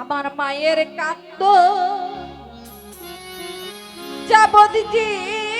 আমার মায়ের কান্দ। যাবদি দু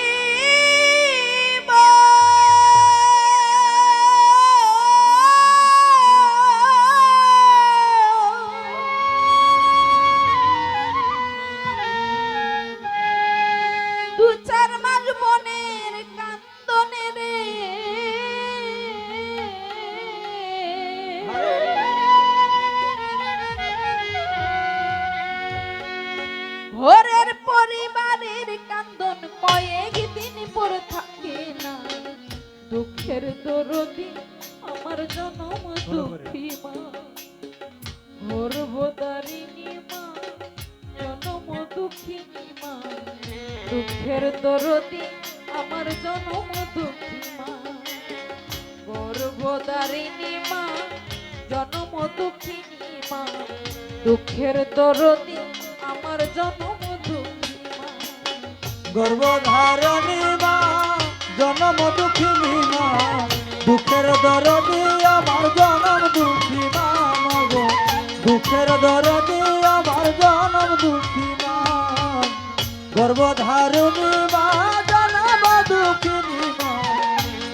দরদি আমার জনম দুঃখী মা গর্ভদারিণী মা, জনম দুঃখিনী মা, দুঃখের দরদি আমার জনম দুঃখী মা। গর্ভধারণী মা, জনম দুঃখিনী মা, দুঃখের দরদি আমার জনম দুঃখী মা দুঃখের দরদি আমার জনম দুঃখী মা গর্ভধারণী মা জনম দুঃখিনী মা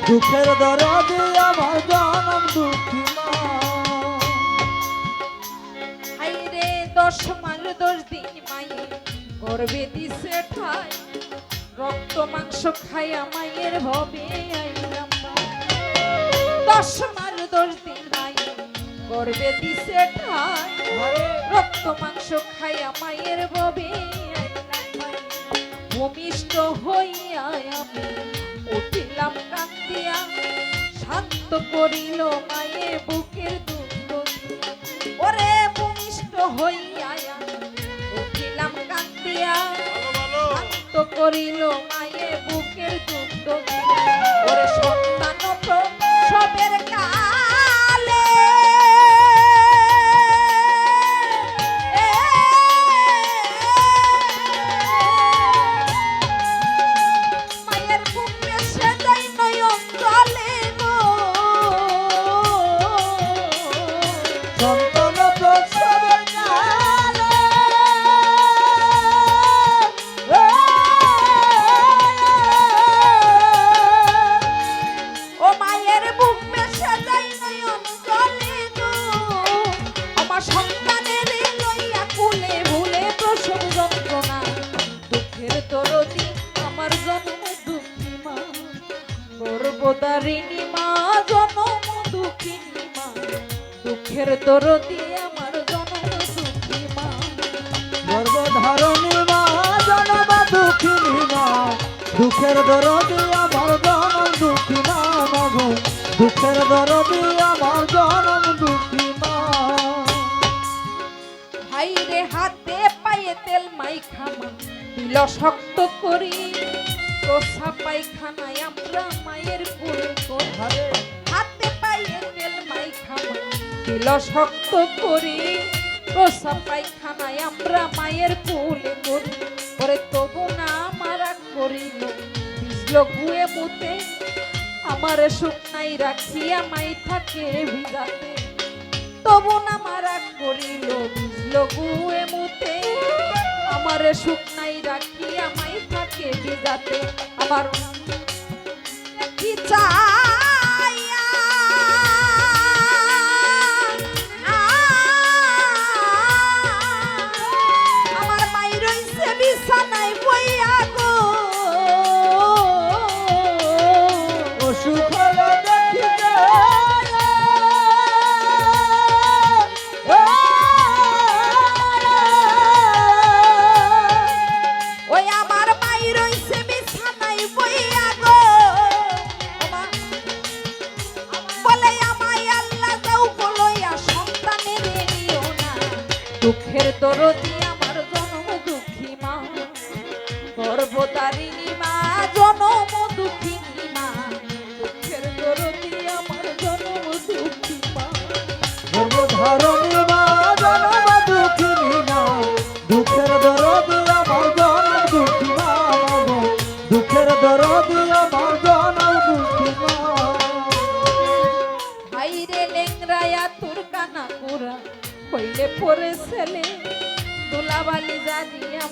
দুঃখের দরদি আমার জনম দুঃখী মা দশ মাস দশ দিন মায়ে গর্বে দিছে ঠাই রক্ত মাংস খাইয়া মায়ের ভবে আইলাম। দশ মাস দশ দিন মায়ে গর্বে দিছে ঠাই রক্ত মাংস খাইয়া মায়ের ভবে। ভূমিষ্ঠ হইয়া আমি উঠিলাম কান্দিয়া শান্ত করিল মায়ে বুকের দুঃখ ওরে ভূমিষ্ঠ হইয়া উঠিলাম কান্দিয়া শান্ত করিল মায়ে বুকের দুঃখ ওরে দরদি আমার জন্ম দুঃখী মা। গর্ভদারিণী মা জনম দুঃখিনী মা। দুঃখের দরদি আমার জনম দুঃখী মা। গর্ভধারণী মা, জনম দুঃখিনী মা। দুঃখের দরদি আমার জনম দুঃখী মা দুঃখের দরদি আমার জনম দুঃখী মা। ভাই রে হাতে পায়ে তেল মাইখামা দিল শক্ত করি। তোষা পায়খানায় আমরা মায়ের কুলে করি হাতে পায়ে তেল মাইখামা দিল শক্ত করি। তোষা পায়খানায় আমরা মায়ের কুলে করি ওরে তবু না মারা করিল। বিজল গুয়ে মুতে। আমার শুকনাই রাখিয়া মাই থাকে ভিজাতে তবু না মারা করিল। বুঝল গুয়ে মুতে। আমার নাই রাখি আমায় থাকে বিজাতে আমার কি চাইয়া দুঃখের আমার জনম দুঃখী মা। গর্ভধারিণী মা, জনম দুঃখিনী মা। দুঃখের দরদি আমার জনম দুঃখী মা। গর্ভধারণী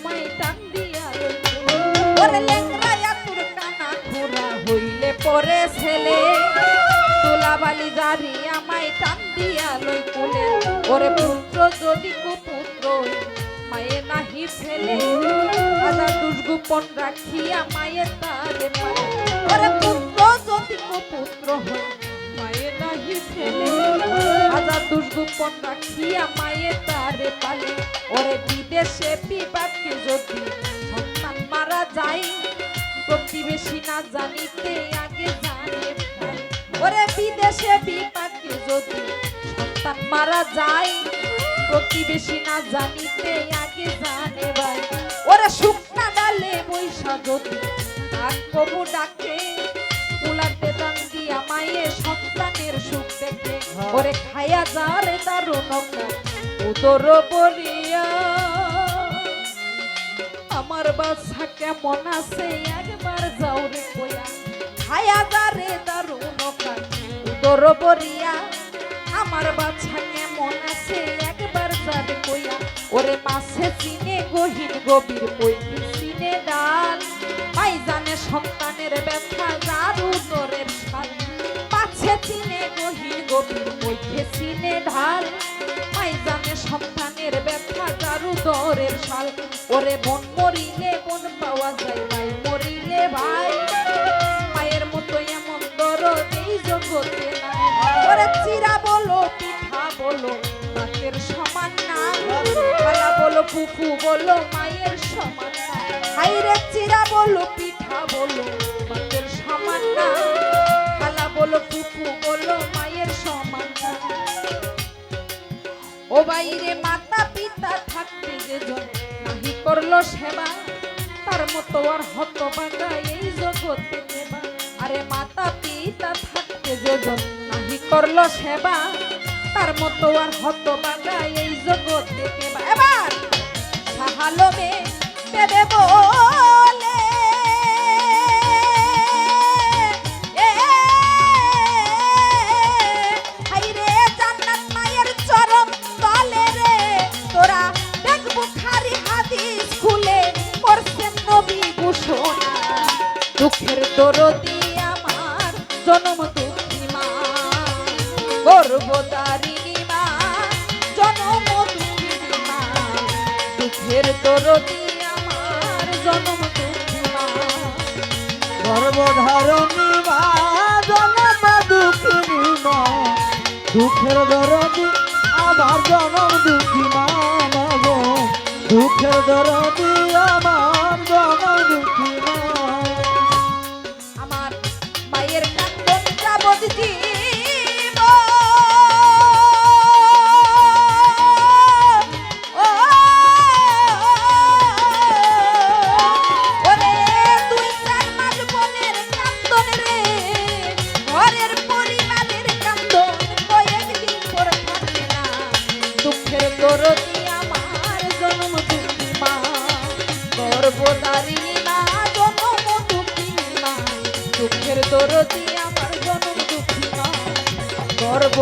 আমায় টান দিয়া ওরে লেংরায়া হইলে পরে ছেলে। দোলাবালি জারি আমায় টান দিয়া লই কোলে। ওরে পুত্র যদি নাহি ফেলে। আদা দুষ্গোপন রাখিয়া মায়ে তারে পালে। ওরে পুত্র যদি মায়ে নাহি ফেলে আদা দুষ্গোপন রাখিয়া মায়ে তারে পালে। ওরে বিদেশে বিবাদকে যদি সন্তান মারা যায়, প্রতিবেশী না জানিতে আগে জানে। ওরে বিদেশে বিপাকে যদি সন্তান মারা যায়, প্রতিবেশী না জানিতে আগে জানে ভাই। ওরে শুকনা ডালে বৈশা যদি ডাক কবু ডাকে সন্তানের সুখ দেখে ওরে খায়া যারে দারুণ উদর বলিয়া আমার বাচ্চা কেমন আছে? একবার যাও রে কইয়া হায়া দারে দারুণ উদর বরিয়া আমার বাচ্চা কেমন আছে? একবার যাবে কইয়া ওরে মাছে চিনে গহীন গভীর কইতে চিনে ডাল মাই জানে সন্তানের ব্যথা যার উদরের মাছে চিনে গহীন গভীর কইতে চিনে ঢাল মাই জানে সন্তানের ব্যথা যার উদরের শাল ওরে বোন মরিলে, বোন পাওয়া যায় ভাই মরিলে ভাই। মায়ের মতো এমন দরদ এই জগতে নাই ওরে চিরা বলো, পিঠা বলো, মাকের সমান না খালা বলো, ফুফু বলো, মায়ের সমান না হাইরে চিরা বলো, পিঠা বলো, মাকের সমান না ফুফু বলো মায়ের সমান ও বাইরে মাতা পিতা থাকতে যে নাহি করল সেবা, তার মতো আর হত এই জগতে নেবা। আরে মাতা পিতা থাকতে যে নাহি করল সেবা, তার মতো আর হত এই জগতে নেবা। এবার সাহালমে দেবে জনম দুঃখী মা গর্ভদারিণী মা জনম দুঃখী মা দুঃখের দরদি আমার জনম দুঃখী মা গর্ভধারণী মা দুঃখের দরদি আমার জনম দুঃখী দুঃখের আমার দুঃখী মা যাবত